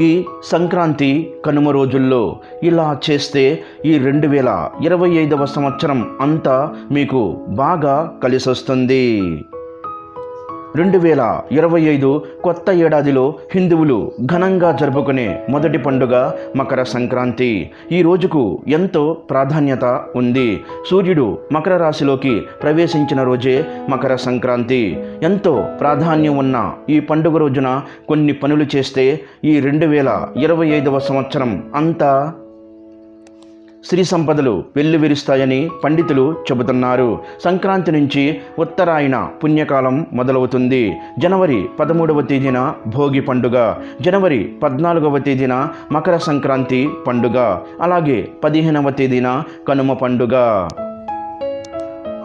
భోగి సంక్రాంతి కనుమ రోజుల్లో ఇలా చేస్తే ఈ రెండు వేల ఇరవై ఐదవ సంవత్సరం అంతా మీకు బాగా కలిసొస్తుంది. రెండు వేల ఇరవై ఐదు కొత్త ఏడాదిలో హిందువులు ఘనంగా జరుపుకునే మొదటి పండుగ మకర సంక్రాంతి. ఈ రోజుకు ఎంతో ప్రాధాన్యత ఉంది. సూర్యుడు మకర రాశిలోకి ప్రవేశించిన రోజే మకర సంక్రాంతి. ఎంతో ప్రాధాన్యం ఉన్న ఈ పండుగ రోజున కొన్ని పనులు చేస్తే ఈ రెండు వేల ఇరవై ఐదవ సంవత్సరం అంతా స్త్రీ సంపదలు వెల్లువిరుస్తాయని పండితులు చెబుతున్నారు. సంక్రాంతి నుంచి ఉత్తరాయణ పుణ్యకాలం మొదలవుతుంది. జనవరి పదమూడవ తేదీన భోగి పండుగ జనవరి పద్నాలుగవ తేదీన మకర సంక్రాంతి పండుగ అలాగే పదిహేనవ తేదీన కనుమ పండుగ.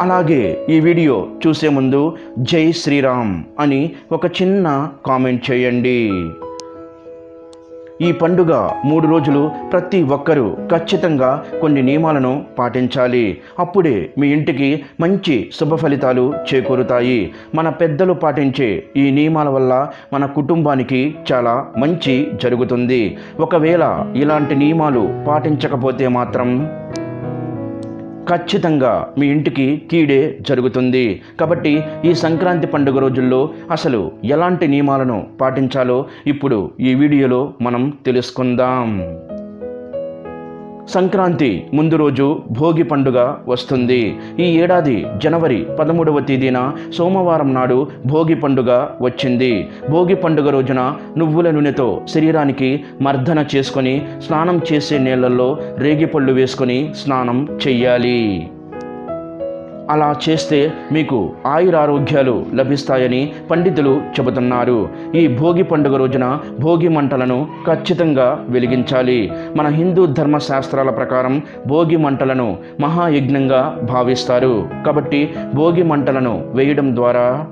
అలాగే ఈ వీడియో చూసే ముందు జై శ్రీరామ్ అని ఒక చిన్న కామెంట్ చేయండి. ఈ పండుగ మూడు రోజులు ప్రతి ఒక్కరూ ఖచ్చితంగా కొన్ని నియమాలను పాటించాలి. అప్పుడే మీ ఇంటికి మంచి శుభ ఫలితాలు చేకూరుతాయి. మన పెద్దలు పాటించే ఈ నియమాల వల్ల మన కుటుంబానికి చాలా మంచి జరుగుతుంది. ఒకవేళ ఇలాంటి నియమాలు పాటించకపోతే మాత్రం ఖచ్చితంగా మీ ఇంటికి కీడే జరుగుతుంది. కాబట్టి ఈ సంక్రాంతి పండుగ రోజుల్లో అసలు ఎలాంటి నియమాలను పాటించాలో ఇప్పుడు ఈ వీడియోలో మనం తెలుసుకుందాం. సంక్రాంతి ముందు రోజు భోగి పండుగ వస్తుంది. ఈ ఏడాది జనవరి పదమూడవ తేదీన సోమవారం నాడు భోగి పండుగ వచ్చింది. భోగి పండుగ రోజున నువ్వుల నూనెతో శరీరానికి మర్దన చేసుకొని స్నానం చేసే నీళ్ళల్లో రేగిపళ్ళు వేసుకొని స్నానం చెయ్యాలి. అలా చేస్తే మీకు ఆయురారోగ్యాలు లభిస్తాయని పండితులు చెబుతున్నారు. ఈ భోగి పండుగ రోజున భోగి మంటలను ఖచ్చితంగా వెలిగించాలి. మన హిందూ ధర్మశాస్త్రాల ప్రకారం భోగి మంటలను మహాయజ్ఞంగా భావిస్తారు. కాబట్టి భోగి మంటలను వేయడం ద్వారా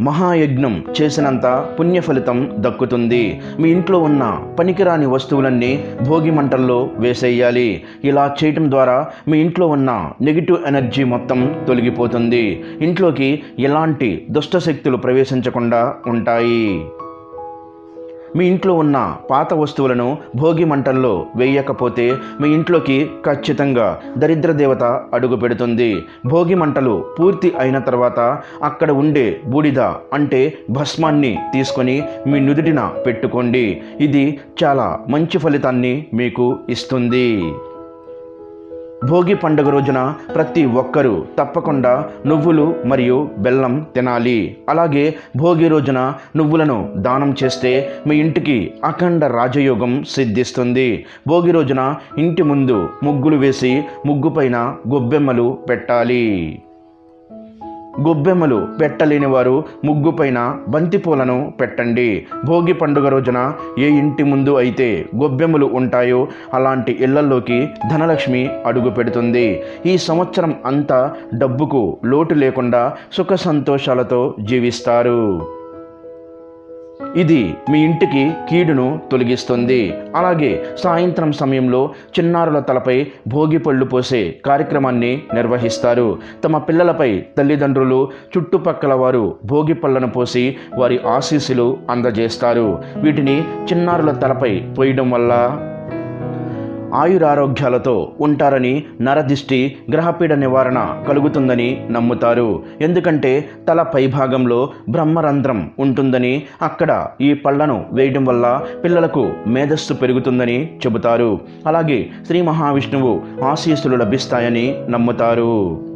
మహాయజ్ఞం చేసినంత పుణ్య ఫలితం దక్కుతుంది. మీ ఇంట్లో ఉన్న పనికిరాని వస్తువులన్నీ భోగి మంటల్లో వేసేయాలి. ఇలా చేయటం ద్వారా మీ ఇంట్లో ఉన్న నెగిటివ్ ఎనర్జీ మొత్తం తొలగిపోతుంది. ఇంట్లోకి ఎలాంటి దుష్టశక్తులు ప్రవేశించకుండా ఉంటాయి. మీ ఇంట్లో ఉన్న పాత వస్తువులను భోగి మంటల్లో వేయకపోతే మీ ఇంట్లోకి ఖచ్చితంగా దరిద్ర దేవత అడుగు పెడుతుంది. భోగి మంటలు పూర్తి అయిన తర్వాత అక్కడ ఉండే బూడిద అంటే భస్మాన్ని తీసుకొని మీ నుదుటిన పెట్టుకోండి. ఇది చాలా మంచి ఫలితాన్ని మీకు ఇస్తుంది. భోగి పండుగ రోజున ప్రతి ఒక్కరూ తప్పకుండా నువ్వులు మరియు బెల్లం తినాలి. అలాగే భోగి రోజున నువ్వులను దానం చేస్తే మీ ఇంటికి అఖండ రాజయోగం సిద్ధిస్తుంది. భోగి రోజున ఇంటి ముందు ముగ్గులు వేసి ముగ్గుపైన గొబ్బెమ్మలు పెట్టాలి. గొబ్బెమ్మలు పెట్టలేని వారు ముగ్గుపైన బంతిపూలను పెట్టండి. భోగి పండుగ రోజున ఏ ఇంటి ముందు అయితే గొబ్బెమ్మలు ఉంటాయో అలాంటి ఇళ్ళల్లోకి ధనలక్ష్మి అడుగు పెడుతుంది. ఈ సంవత్సరం అంతా డబ్బుకు లోటు లేకుండా సుఖ సంతోషాలతో జీవిస్తారు. ఇది మీ ఇంటికి కీడును తొలగిస్తుంది. అలాగే సాయంత్రం సమయంలో చిన్నారుల తలపై భోగి పళ్ళు పోసే కార్యక్రమాన్ని నిర్వహిస్తారు. తమ పిల్లలపై తల్లిదండ్రులు చుట్టుపక్కల వారు భోగి పళ్ళను పోసి వారి ఆశీస్సులు అందజేస్తారు. వీటిని చిన్నారుల తలపై పోయడం వల్ల ఆయురారోగ్యాలతో ఉంటారని నరదిష్టి గ్రహపీడ నివారణ కలుగుతుందని నమ్ముతారు. ఎందుకంటే తల పైభాగంలో బ్రహ్మరంధ్రం ఉంటుందని అక్కడ ఈ పళ్ళను వేయడం వల్ల పిల్లలకు మేధస్సు పెరుగుతుందని చెబుతారు. అలాగే శ్రీ మహావిష్ణువు ఆశీస్సులు లభిస్తాయని నమ్ముతారు.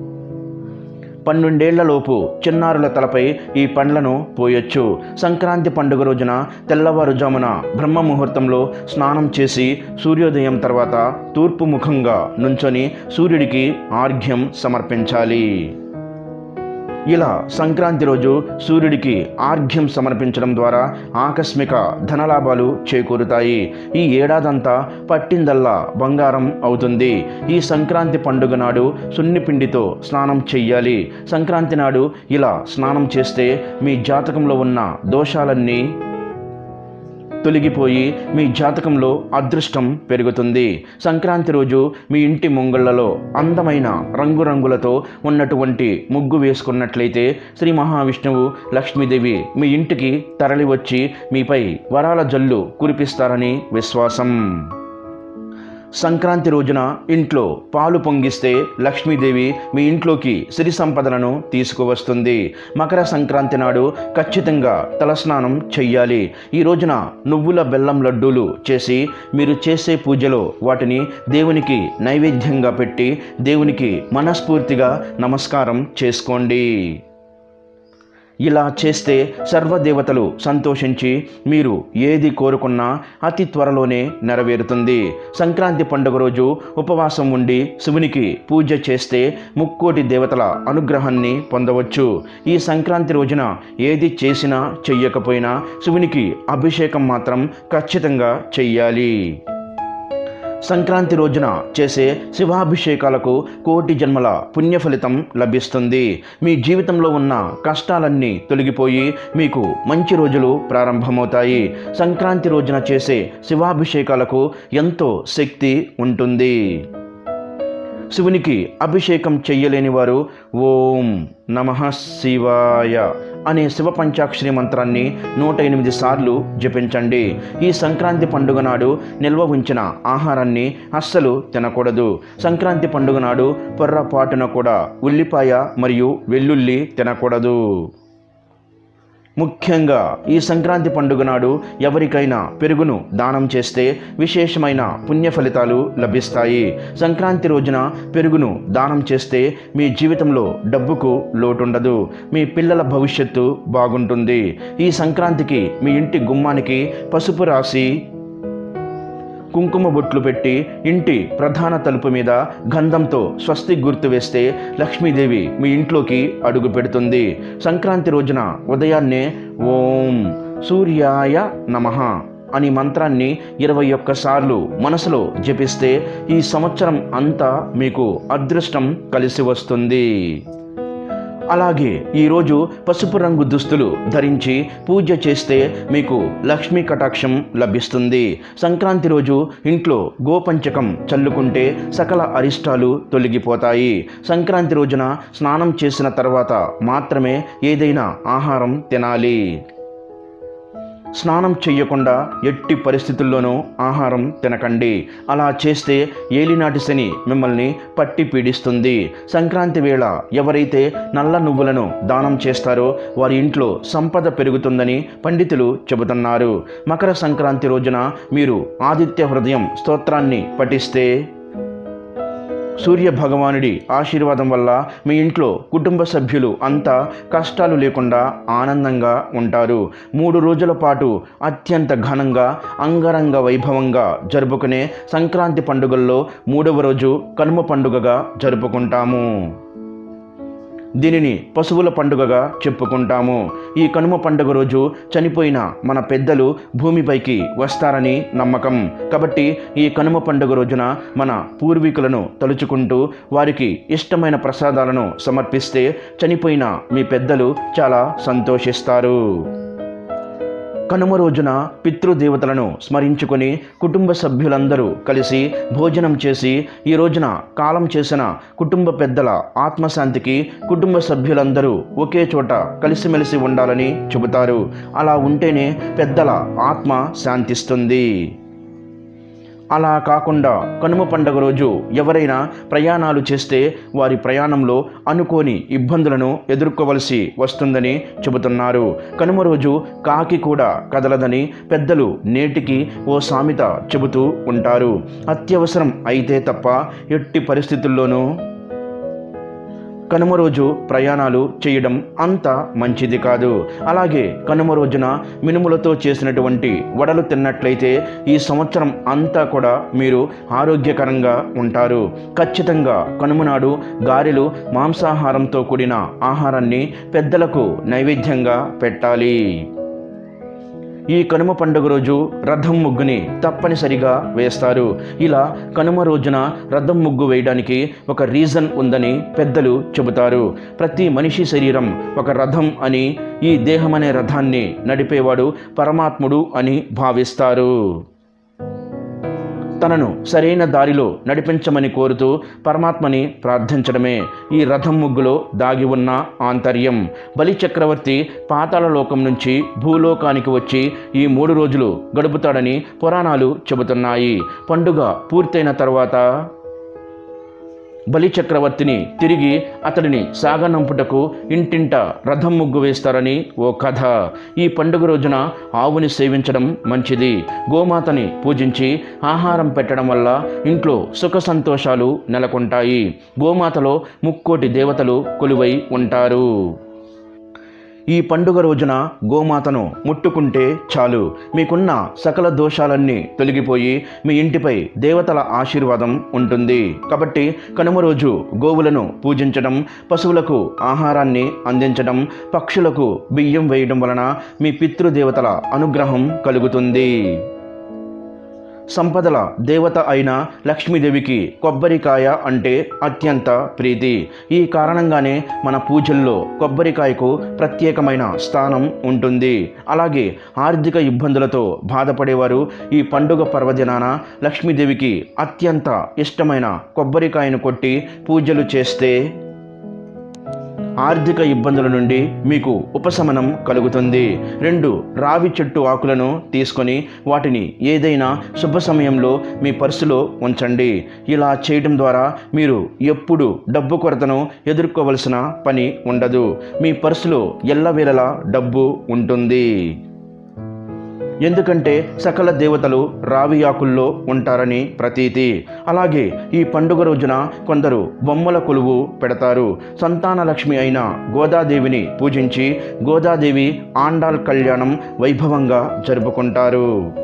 పన్నెండేళ్ళలోపు చిన్నారుల తలపై ఈ పండ్లను పోయొచ్చు. సంక్రాంతి పండుగ రోజున తెల్లవారుజామున బ్రహ్మ ముహూర్తంలో స్నానం చేసి సూర్యోదయం తర్వాత తూర్పు ముఖంగా నుంచొని సూర్యుడికి ఆర్ఘ్యం సమర్పించాలి. ఇలా సంక్రాంతి రోజు సూర్యుడికి ఆర్ఘ్యం సమర్పించడం ద్వారా ఆకస్మిక ధనలాభాలు చేకూరుతాయి. ఈ ఏడాదంతా పట్టిందల్లా బంగారం అవుతుంది. ఈ సంక్రాంతి పండుగ నాడు సున్నిపిండితో స్నానం చెయ్యాలి. సంక్రాంతి నాడు ఇలా స్నానం చేస్తే మీ జాతకంలో ఉన్న దోషాలన్నీ తొలగిపోయి మీ జాతకంలో అదృష్టం పెరుగుతుంది. సంక్రాంతి రోజు మీ ఇంటి ముంగళ్ళలో అందమైన రంగురంగులతో ఉన్నటువంటి ముగ్గు వేసుకున్నట్లయితే శ్రీ మహావిష్ణువు లక్ష్మీదేవి మీ ఇంటికి తరలి వచ్చి మీపై వరాల జల్లు కురిపిస్తారని విశ్వాసం. సంక్రాంతి రోజున ఇంట్లో పాలు పొంగిస్తే లక్ష్మీదేవి మీ ఇంట్లోకి సిరి సంపదలను తీసుకువస్తుంది. మకర సంక్రాంతి నాడు ఖచ్చితంగా తలస్నానం చెయ్యాలి. ఈ రోజున నువ్వుల బెల్లం లడ్డూలు చేసి మీరు చేసే పూజలో వాటిని దేవునికి నైవేద్యంగా పెట్టి దేవునికి మనస్ఫూర్తిగా నమస్కారం చేసుకోండి. ఇలా చేస్తే సర్వదేవతలు సంతోషించి మీరు ఏది కోరుకున్నా అతి త్వరలోనే నెరవేరుతుంది. సంక్రాంతి పండుగ రోజు ఉపవాసం ఉండి శివునికి పూజ చేస్తే ముక్కోటి దేవతల అనుగ్రహాన్ని పొందవచ్చు. ఈ సంక్రాంతి రోజున ఏది చేసినా చెయ్యకపోయినా శివునికి అభిషేకం మాత్రం ఖచ్చితంగా చెయ్యాలి. సంక్రాంతి రోజున చేసే శివాభిషేకాలకు కోటి జన్మల పుణ్య ఫలితం లభిస్తుంది. మీ జీవితంలో ఉన్న కష్టాలన్నీ తొలగిపోయి మీకు మంచి రోజులు ప్రారంభమవుతాయి. సంక్రాంతి రోజున చేసే శివాభిషేకాలకు ఎంతో శక్తి ఉంటుంది. శివునికి అభిషేకం చెయ్యలేని వారు ఓం నమ శివాయ. అనే శివ పంచాక్షరి మంత్రాన్ని నూట ఎనిమిది సార్లు జపించండి. ఈ సంక్రాంతి పండుగ నాడు నిల్వ ఉంచిన ఆహారాన్ని అస్సలు తినకూడదు. సంక్రాంతి పండుగ నాడు పొర్రపాటున కూడా ఉల్లిపాయ మరియు వెల్లుల్లి తినకూడదు. ముఖ్యంగా ఈ సంక్రాంతి పండుగ నాడు ఎవరికైనా పెరుగును దానం చేస్తే విశేషమైన పుణ్య ఫలితాలు లభిస్తాయి. సంక్రాంతి రోజున పెరుగును దానం చేస్తే మీ జీవితంలో డబ్బుకు లోటుండదు. మీ పిల్లల భవిష్యత్తు బాగుంటుంది. ఈ సంక్రాంతికి మీ ఇంటి గుమ్మానికి పసుపు రాసి కుంకుమ బొట్లు పెట్టి ఇంటి ప్రధాన తలుపు మీద గంధంతో స్వస్తి గుర్తు వేస్తే లక్ష్మీదేవి మీ ఇంట్లోకి అడుగు పెడుతుంది. సంక్రాంతి రోజున ఉదయాన్నే ఓం సూర్యాయ నమః అని మంత్రాన్ని ఇరవై ఒక్కసార్లు మనసులో జపిస్తే ఈ సంవత్సరం అంతా మీకు అదృష్టం కలిసి వస్తుంది. అలాగే ఈరోజు పసుపు రంగు దుస్తులు ధరించి పూజ చేస్తే మీకు లక్ష్మీ కటాక్షం లభిస్తుంది. సంక్రాంతి రోజు ఇంట్లో గోపంచకం చల్లుకుంటే సకల అరిష్టాలు తొలగిపోతాయి. సంక్రాంతి రోజున స్నానం చేసిన తర్వాత మాత్రమే ఏదైనా ఆహారం తినాలి. స్నానం చెయ్యకుండా ఎట్టి పరిస్థితుల్లోనూ ఆహారం తినకండి. అలా చేస్తే ఏలినాటి శని మిమ్మల్ని పట్టి పీడిస్తుంది. సంక్రాంతి వేళ ఎవరైతే నల్ల నువ్వులను దానం చేస్తారో వారి ఇంట్లో సంపద పెరుగుతుందని పండితులు చెబుతున్నారు. మకర సంక్రాంతి రోజున మీరు ఆదిత్య హృదయం స్తోత్రాన్ని పఠిస్తే సూర్య భగవానుడి ఆశీర్వాదం వల్ల మీ ఇంట్లో కుటుంబ సభ్యులు అంతా కష్టాలు లేకుండా ఆనందంగా ఉంటారు. మూడు రోజుల పాటు అత్యంత ఘనంగా అంగరంగ వైభవంగా జరుపుకునే సంక్రాంతి పండుగల్లో మూడవ రోజు కనుమ పండుగగా జరుపుకుంటాము. దీనిని పశువుల పండుగగా చెప్పుకుంటాము. ఈ కనుమ పండుగ రోజు చనిపోయిన మన పెద్దలు భూమిపైకి వస్తారని నమ్మకం. కాబట్టి ఈ కనుమ పండుగ రోజున మన పూర్వీకులను తలుచుకుంటూ వారికి ఇష్టమైన ప్రసాదాలను సమర్పిస్తే చనిపోయిన మీ పెద్దలు చాలా సంతోషిస్తారు. కనుమ రోజున పితృదేవతలను స్మరించుకొని కుటుంబ సభ్యులందరూ కలిసి భోజనం చేసి ఈ రోజున కాలం చేసిన కుటుంబ పెద్దల ఆత్మశాంతికి కుటుంబ సభ్యులందరూ ఒకే చోట కలిసిమెలిసి ఉండాలని చెబుతారు. అలా ఉంటేనే పెద్దల ఆత్మ శాంతిస్తుంది. అలా కాకుండా కనుమ పండుగ రోజు ఎవరైనా ప్రయాణాలు చేస్తే వారి ప్రయాణంలో అనుకోని ఇబ్బందులను ఎదుర్కోవలసి వస్తుందని చెబుతున్నారు. కనుమ రోజు కాకి కూడా కదలదని పెద్దలు నేటికి ఓ సామెత చెబుతూ ఉంటారు. అత్యవసరం అయితే తప్ప ఎట్టి పరిస్థితుల్లోనూ కనుమ రోజు ప్రయాణాలు చేయడం అంత మంచిది కాదు. అలాగే కనుమ రోజున మినుములతో చేసినటువంటి వడలు తిన్నట్లయితే ఈ సంవత్సరం అంతా కూడా మీరు ఆరోగ్యకరంగా ఉంటారు. ఖచ్చితంగా కనుమనాడు గారెలు మాంసాహారంతో కూడిన ఆహారాన్ని పెద్దలకు నైవేద్యంగా పెట్టాలి. ఈ కనుమ పండుగ రోజు రథం ముగ్గుని తప్పనిసరిగా వేస్తారు. ఇలా కనుమ రోజున రథం ముగ్గు వేయడానికి ఒక రీజన్ ఉందని పెద్దలు చెబుతారు. ప్రతి మనిషి శరీరం ఒక రథం అని ఈ దేహమనే రథాన్ని నడిపేవాడు పరమాత్ముడు అని భావిస్తారు. తనను సరైన దారిలో నడిపించమని కోరుతూ పరమాత్మని ప్రార్థించడమే. ఈ రథం ముగ్గులో దాగి ఉన్న ఆంతర్యం. బలి చక్రవర్తి నుంచి భూలోకానికి వచ్చి ఈ మూడు రోజులు గడుపుతాడని పురాణాలు చెబుతున్నాయి. పండుగ పూర్తయిన తర్వాత బలిచక్రవర్తిని తిరిగి అతడిని సాగనంపుటకు ఇంటింట రథం ముగ్గు వేస్తారని ఓ కథ. ఈ పండుగ రోజున ఆవుని సేవించడం మంచిది. గోమాతని పూజించి ఆహారం పెట్టడం వల్ల ఇంట్లో సుఖ సంతోషాలు నెలకొంటాయి. గోమాతలో ముక్కోటి దేవతలు కొలువై ఉంటారు. ఈ పండుగ రోజున గోమాతను ముట్టుకుంటే చాలు. మీకున్న సకల దోషాలన్నీ తొలగిపోయి మీ ఇంటిపై దేవతల ఆశీర్వాదం ఉంటుంది. కాబట్టి కనుమ రోజు గోవులను పూజించడం పశువులకు ఆహారాన్ని అందించడం పక్షులకు బియ్యం వేయడం వలన మీ పితృదేవతల అనుగ్రహం కలుగుతుంది. సంపదల దేవత అయిన లక్ష్మీదేవికి కొబ్బరికాయ అంటే అత్యంత ప్రీతి. ఈ కారణంగానే మన పూజల్లో కొబ్బరికాయకు ప్రత్యేకమైన స్థానం ఉంటుంది. అలాగే ఆర్థిక ఇబ్బందులతో బాధపడేవారు ఈ పండుగ పర్వదినాన లక్ష్మీదేవికి అత్యంత ఇష్టమైన కొబ్బరికాయను కొట్టి పూజలు చేస్తే ఆర్థిక ఇబ్బందుల నుండి మీకు ఉపశమనం కలుగుతుంది. రెండు రావి చెట్టు ఆకులను తీసుకొని వాటిని ఏదైనా శుభ సమయంలో మీ పర్సులో ఉంచండి. ఇలా చేయడం ద్వారా మీరు ఎప్పుడు డబ్బు కొరతను ఎదుర్కోవలసిన పని ఉండదు. మీ పర్సులో ఎల్లవేళలా డబ్బు ఉంటుంది. ఎందుకంటే సకల దేవతలు రావి ఆకుల్లో ఉంటారని ప్రతీతి. అలాగే ఈ పండుగ రోజున కొందరు బొమ్మల కొలువు పెడతారు. సంతాన లక్ష్మి అయిన గోదాదేవిని పూజించి గోదాదేవి ఆండాల్ కళ్యాణం వైభవంగా జరుపుకుంటారు.